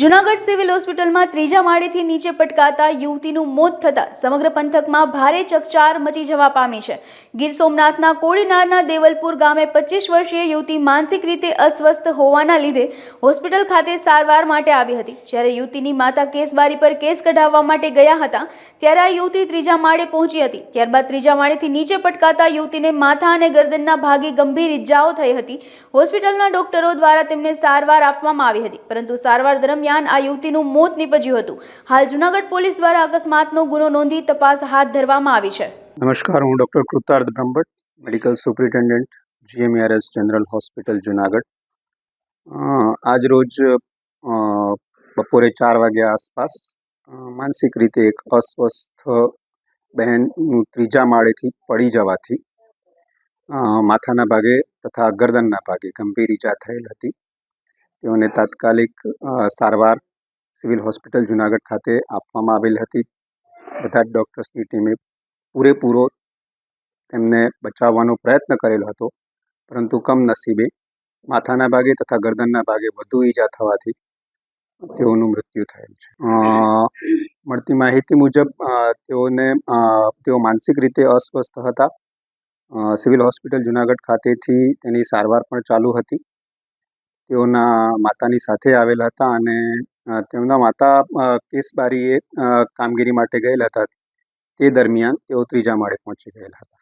Junagadh civil હોસ્પિટલમાં ત્રીજા માળેથી નીચે પટકાતા યુવતીનું મોત થતાં સમગ્ર પંથકમાં ભારે ચકચાર મચી જવા પામી છે. ગીર સોમનાથના કોડીનારના દેવલપુર ગામે પચીસ વર્ષીય યુવતી માનસિક રીતે અસ્વસ્થ હોવાના લીધે હોસ્પિટલ ખાતે સારવાર માટે આવી હતી. જ્યારે યુવતીની માતા કેસબારી પર કેસ કઢાવવા માટે ગયા હતા, ત્યારે આ યુવતી ત્રીજા માળે પહોંચી હતી. ત્યારબાદ ત્રીજા માળેથી નીચે પટકાતા યુવતીને માથા અને ગરદનના ભાગે ગંભીર ઇજાઓ થઈ હતી. હોસ્પિટલના ડોક્ટરો દ્વારા તેમને સારવાર આપવામાં આવી હતી, પરંતુ સારવાર દરમિયાન આ યુવતીનું મોત નીપજ્યું હતું. હાલ જુનાગઢ પોલીસ દ્વારા અકસ્માતનો ગુનો નોંધી તપાસ હાથ ધરવામાં આવી છે. નમસ્કાર, હું doctor Kritarth Brahmbhatt, medical superintendent GMRS general hospital, Junagadh. આજ રોજ બપોરે ચાર વાગ્યા આસપાસ માનસિક રીતે એક અસ્વસ્થ બહેનનું ત્રીજા માળેથી પડી જવાથી માથાના ભાગે તથા ગરદનના ભાગે ગંભીર ઈજા થયેલ હતી. તેઓને તાત્કાલિક સારવાર સિવિલ હોસ્પિટલ જુનાગઢ ખાતે આપવામાં આવેલ હતી. બધા જ ડૉક્ટર્સની ટીમે પૂરેપૂરો તેમને બચાવવાનો પ્રયત્ન કરેલો હતો. પરંતુ કમનસીબે માથાના ભાગે તથા ગરદનના ભાગે વધુ ઈજા થવાથી તેઓનું મૃત્યુ થયેલ છે. મળતી માહિતી મુજબ તેઓને તેઓ માનસિક રીતે અસ્વસ્થ હતા. સિવિલ હોસ્પિટલ જુનાગઢ ખાતેથી તેની સારવાર પણ ચાલુ હતી. તેઓના માતાની સાથે આવેલા હતા અને તેમના માતા કેસબારીએ કામગીરી માટે ગયેલા હતા. તે દરમિયાન તેઓ ત્રીજા માળે પહોંચી ગયેલા હતા.